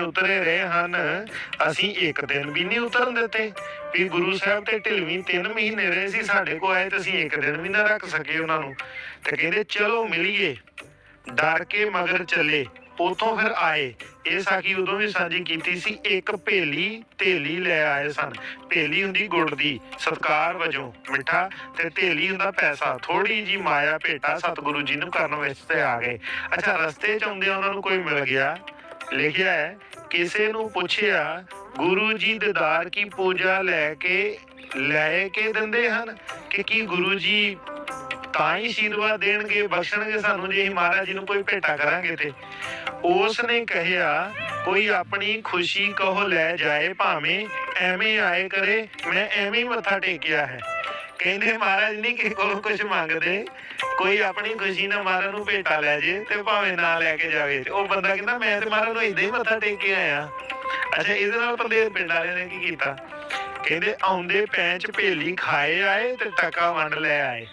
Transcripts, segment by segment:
ਉਤਰੇ ਰਹੇ ਹਨ। ਅਸੀਂ ਇੱਕ ਦਿਨ ਵੀ ਨਹੀਂ ਉਤਰਨ ਦਿੱਤੇ। ਵੀ ਗੁਰੂ ਸਾਹਿਬ ਤੇ ਢਿਲਵੀਂ 3 ਮਹੀਨੇ ਰਹੇ ਸੀ ਸਾਡੇ ਕੋਲ ਆਏ ਤੇ ਅਸੀਂ ਇੱਕ ਦਿਨ ਵੀ ਨਾ ਰੱਖ ਸਕੇ ਉਹਨਾਂ ਨੂੰ। ਤੇ ਕਹਿੰਦੇ, ਚਲੋ ਮਿਲੀਏ। ਡਰ ਕੇ ਮਗਰ ਚੱਲੇ। ਉਥੋਂ ਫਿਰ ਆਏ। ਇਹ ਸਾਖੀ ਉਦੋਂ ਵੀ ਸਾਂਝੀ ਕੀਤੀ ਸੀ, ਇੱਕ ਭੇਲੀ ਢੇਲੀ ਲੈ ਆਏ ਸਨ। ਭੇਲੀ ਹੁੰਦੀ ਗੁੜ ਦੀ, ਸਤਕਾਰ ਵਜੋਂ ਮਿੱਠਾ। ਤੇ ਢੇਲੀ ਹੁੰਦਾ ਪੈਸਾ ਥੋੜੀ ਜੀ ਮਾਇਆ, ਭੇਟਾ ਸਤਿਗੁਰੂ ਜੀ ਨੂੰ ਕਰਨ ਵਿੱਚ ਤੇ ਆ ਗਏ। ਅੱਛਾ, ਰਸਤੇ ਚ ਆਉਂਦੇ ਉਹਨਾਂ ਨੂੰ ਕੋਈ ਮਿਲ ਗਿਆ? ਲਿਖਿਆ ਹੈ, ਕਿਸੇ ਨੂੰ ਪੁੱਛਿਆ, ਗੁਰੂ ਜੀ ਦੀਦਾਰ ਕੀ ਪੂਜਾ ਲੈ ਕੇ ਲੈ ਕੇ ਦਿੰਦੇ ਹਨ? ਕਿ ਕੀ ਗੁਰੂ ਜੀ ਤਾਂ ਹੀ ਆਸ਼ੀਰਵਾਦ ਦੇਣਗੇ, ਬਖਸ਼ਣਗੇ ਸਾਨੂੰ? ਜੇ ਮਹਾਰਾਜ ਜੀ ਨੂੰ ਕੋਈ ਭੇਟਾ ਕਰਾਂਗੇ ਤੇ। ਉਸ ਨੇ ਕਹਿਆ ਕੋਈ ਆਪਣੀ ਖੁਸ਼ੀ ਕਹੋ, ਲੈ ਜਾਏ ਭਾਵੇਂ ਐਵੇਂ ਆਏ ਕਰੇ, ਮੈਂ ਐਵੇਂ ਮੱਥਾ ਟੇਕਿਆ ਹੈ। ਕਹਿੰਦੇ ਮਹਾਰਾਜ ਨਹੀਂ ਕਿ ਕੋਲ ਕੁਝ ਮੰਗਦੇ। ਕੋਈ ਆਪਣੀ ਖੁਸ਼ੀ ਨਾਲ ਮਹਾਰਾਜ ਨੂੰ ਭੇਟਾ ਲੈ ਜੇ ਤੇ ਭਾਵੇਂ ਨਾ ਲੈ ਕੇ ਜਾਵੇ। ਉਹ ਬੰਦਾ ਕਹਿੰਦਾ, ਮੈਂ ਤੇ ਮਹਾਰਾਜ ਨੂੰ ਇਦਾਂ ਹੀ ਮੱਥਾ ਟੇਕ ਕੇ ਆਇਆ। ਅੱਛਾ, ਇਹਦੇ ਨਾਲ ਪੰਦੇ ਪਿੰਡ ਵਾਲਿਆਂ ਨੇ ਕੀ ਕੀਤਾ? ਕਹਿੰਦੇ, ਆਉਂਦੇ ਪੈਂਚ ਭੇਲੀ ਖਾਏ ਆਏ ਤੇ ਟਕਾ ਵੰਡ ਲੈ ਆਏ।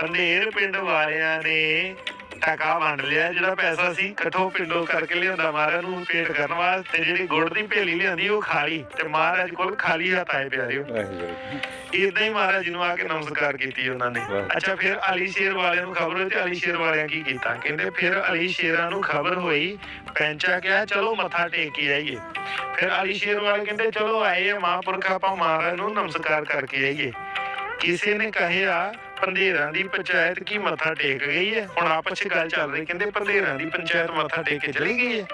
ਪੰਦੇਰ ਪਿੰਡ ਵਾਲਿਆਂ ਨੇ ਟਕਾ ਵੰਡ ਲਿਆ ਜਿਹੜਾ ਪੈਸਾ ਸੀ ਇਕੱਠੋ ਪਿੰਡੋਂ ਕਰਕੇ ਲਿਆਉਂਦਾ ਮਹਾਰਾਜ ਨੂੰ ਪੇਟ ਕਰਨ ਵਾਸਤੇ ਜਿਹੜੀ ਗੁੜ ਦੀ ਭੇਲੀ ਲਿਆਂਦੀ ਉਹ ਖਾਲੀ ਤੇ ਮਹਾਰਾਜ ਕੋਲ ਖਾਲੀ ਹੱਥ ਆਏ ਪਿਆਰਿਓ ਇਦਾਂ ਹੀ ਮਹਾਰਾਜ ਨੂੰ ਆ ਕੇ ਨਮਸਕਾਰ ਕੀਤੀ ਉਹਨਾਂ ਨੇ। ਅੱਛਾ ਫਿਰ ਅਲੀ ਸ਼ੇਰ ਵਾਲਿਆਂ ਨੂੰ ਖਬਰ ਹੋਈ ਤੇ ਅਲੀ ਸ਼ੇਰ ਵਾਲਿਆਂ ਕੀ ਕੀਤਾ? ਕਹਿੰਦੇ ਫਿਰ ਅਲੀ ਸ਼ੇਰਾਂ ਨੂੰ ਖਬਰ ਹੋਈ ਪੈਂਚਾ ਕਿਹਾ ਚਲੋ ਮੱਥਾ ਟੇਕ ਕੇ ਆਈਏ। ਫਿਰ ਅਲੀ ਸ਼ੇਰ ਵਾਲੇ ਕਹਿੰਦੇ ਚਲੋ ਆਏ ਆ ਮਹਾਂਪੁਰਖ ਆਪਾਂ ਮਹਾਰਾਜ ਨੂੰ ਨਮਸਕਾਰ ਕਰਕੇ ਆਈਏ। ਕਿਸੇ ਨੇ ਕਹਿਆ ਪੰਧੇਰਾਂ ਦੀ ਪੰਚਾਇਤ ਕੀ ਮੱਥਾ ਟੇਕ ਗਈ ਹੈ? ਹੁਣ ਆਪਸ ਵਿੱਚ ਗੱਲ ਚੱਲ ਰਹੀ, ਕਹਿੰਦੇ ਪੰਧੇਰਾਂ ਦੀ ਪੰਚਾਇਤ ਮੱਥਾ ਟੇਕ ਕੇ ਚਲੀ ਗਈ ਹੈ।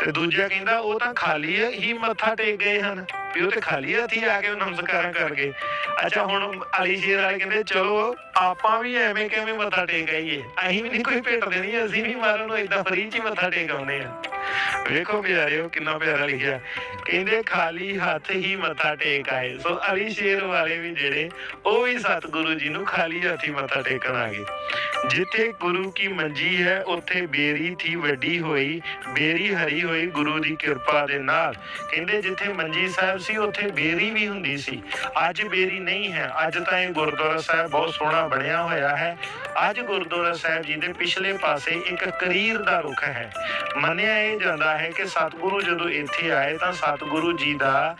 ਤੇ ਦੂਜਾ ਕਹਿੰਦਾ, ਉਹ ਤਾਂ ਖਾਲੀ ਹੀ ਮੱਥਾ ਟੇਕ ਗਏ ਹਨ। ਵੀ ਉਹ ਤੇ ਖਾਲੀ ਹੱਥੀ ਆ ਕੇ ਉਹ ਨਮਸਕਾਰਾਂ ਕਰ ਗਏ ਅੱਛਾ, ਹੁਣ ਅਲੀ ਸ਼ੇਰ ਵਾਲੇ ਕਹਿੰਦੇ, ਚਲੋ, ਆਪਾਂ ਵੀ ਐਵੇਂ ਕਿਵੇਂ ਮੱਥਾ ਟੇਕ ਆਈਏ? ਅਸੀਂ ਵੀ ਨਹੀਂ ਕੋਈ ਭੇਟ ਦੇਣੀ, ਅਸੀਂ ਵੀ ਮਾਰਨ ਨੂੰ ਇਦਾਂ ਫਰੀ ਚ ਮੱਥਾ ਟੇਕ ਆਉਂਦੇ ਆ ਵੇਖੋ ਪਿਆਰਿਓ, ਕਿੰਨਾ ਪਿਆਰਾ ਲਿਖਿਆ। ਕਹਿੰਦੇ ਖਾਲੀ ਹੱਥ ਹੀ ਮੱਥਾ ਟੇਕ ਆਏ। ਸੋ ਅਲੀ ਸ਼ੇਰ ਵਾਲੇ ਵੀ ਜਿਹੜੇ, ਉਹ ਵੀ ਸਤਿਗੁਰੂ ਜੀ ਨੂੰ ਖਾਲੀ ਹੱਥੀ ਮੱਥਾ ਟੇਕਣ ਆ ਗਏ। ਜਿੱਥੇ ਗੁਰੂ ਕੀ ਮੰਜੀ ਹੈ, ਉੱਥੇ ਬੇਰੀ ਥੀ ਵੱਡੀ ਹੋਈ। ਬੇਰੀ ਹਰੀ ਹੋਈ, ਗੁਰੂ ਦੀ ਕਿਰਪਾ ਦੇ ਨਾਲ। ਕਹਿੰਦੇ ਜਿੱਥੇ ਮੰਜੀ ਸਾਹਿਬ ਸੀ, ਉੱਥੇ ਬੇਰੀ ਵੀ ਹੁੰਦੀ ਸੀ। ਅੱਜ ਬੇਰੀ ਨਹੀਂ ਹੈ। ਅੱਜ ਤਾਂ ਇਹ ਗੁਰਦੁਆਰਾ ਸਾਹਿਬ ਬਹੁਤ ਸੋਹਣਾ ਬਣਿਆ ਹੋਇਆ ਹੈ। ਅੱਜ ਗੁਰਦੁਆਰਾ ਸਾਹਿਬ ਜੀ ਦੇ ਪਿਛਲੇ ਪਾਸੇ ਇੱਕ ਕਰੀਰ ਦਾ ਰੁੱਖ ਹੈ। ਮੰਨਿਆ ਇਹ ਜਾਂਦਾ ਹੈ ਕਿ ਸਤਿਗੁਰੂ ਜਦੋਂ ਇੱਥੇ ਆਏ ਤਾਂ ਸਤਿਗੁਰੂ ਜੀ ਦਾ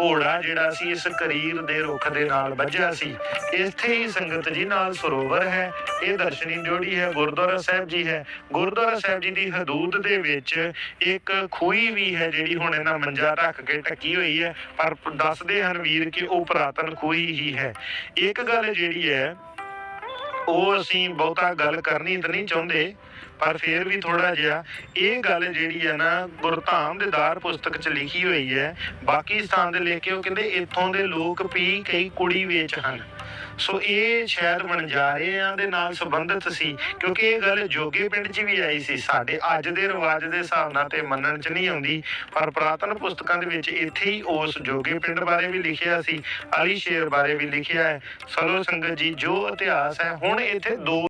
ਘੋੜਾ ਜਿਹੜਾ ਸੀ, ਇਸ ਕਰੀਰ ਦੇ ਰੁੱਖ ਦੇ ਨਾਲ ਵੱਜਿਆ ਸੀ। ਇੱਥੇ ਹੀ ਸੰਗਤ ਜੀ ਨਾਲ ਸਰੋਵਰ ਹੈ, ਇਹ ਦਰਸ਼ਨੀ ਜੋੜੀ ਹੈ, ਗੁਰਦੁਆਰਾ ਸਾਹਿਬ ਜੀ ਹੈ। ਗੁਰਦੁਆਰਾ ਸਾਹਿਬ ਜੀ ਦੀ ਹਦੂਦ ਦੇ ਵਿੱਚ ਇੱਕ ਖੂਹੀ ਵੀ ਹੈ, ਜਿਹੜੀ ਹੁਣ ਇਹਨਾਂ ਮੰਜਾ ਰੱਖ ਕੇ ਟੱਕੀ ਹੋਈ ਹੈ। ਪਰ ਦੱਸਦੇ ਹਨ ਵੀਰ ਕਿ ਉਹ ਪੁਰਾਤਨ ਖੂਹੀ ਹੀ ਹੈ। ਇੱਕ ਗੱਲ ਜਿਹੜੀ ਹੈ ਉਹ ਅਸੀਂ ਬਹੁਤਾ ਗੱਲ ਕਰਨੀ ਤਾਂ ਨਹੀਂ ਚਾਹੁੰਦੇ, ਪਰ ਫਿਰ ਵੀ ਥੋੜਾ ਜਿਹਾ ਇਹ ਗੱਲ ਜਿਹੜੀ ਹੈ ਨਾ, ਗੁਰਧਾਮ ਦੇ ਦਾਰ ਪੁਸਤਕ 'ਚ ਲਿਖੀ ਹੋਈ ਹੈ, ਬਾਕੀ ਸਥਾਨ ਦੇ ਲਿਖ ਕੇ ਉਹ ਕਹਿੰਦੇ ਇੱਥੋਂ ਦੇ ਲੋਕ ਵੀ ਕਈ ਕੁੜੀ ਵੇਚ ਹਨ। ਸੋ ਇਹ ਸ਼ਾਇਦ ਵਣਜਾਰਿਆਂ ਦੇ ਨਾਲ ਸੰਬੰਧਿਤ ਸੀ, ਕਿਉਂਕਿ ਇਹ ਗੱਲ ਜੋਗੇ ਪਿੰਡ 'ਚ ਵੀ ਆਈ ਸੀ। ਸਾਡੇ ਅੱਜ ਦੇ ਰਿਵਾਜ ਦੇ ਹਿਸਾਬ ਨਾਲ ਤੇ ਮੰਨਣ 'ਚ ਨਹੀਂ ਆਉਂਦੀ, ਪਰ ਪੁਰਾਤਨ ਪੁਸਤਕਾਂ ਦੇ ਵਿੱਚ ਇੱਥੇ ਹੀ ਉਸ ਜੋਗੇ ਪਿੰਡ ਬਾਰੇ ਵੀ ਲਿਖਿਆ ਸੀ, ਅਲੀ ਸ਼ੇਰ ਬਾਰੇ ਵੀ ਲਿਖਿਆ ਹੈ। ਸਰੋ ਸੰਗਤ ਜੀ, ਜੋ ਇਤਿਹਾਸ ਹੈ, ਹੁਣ ਇੱਥੇ ਦੋ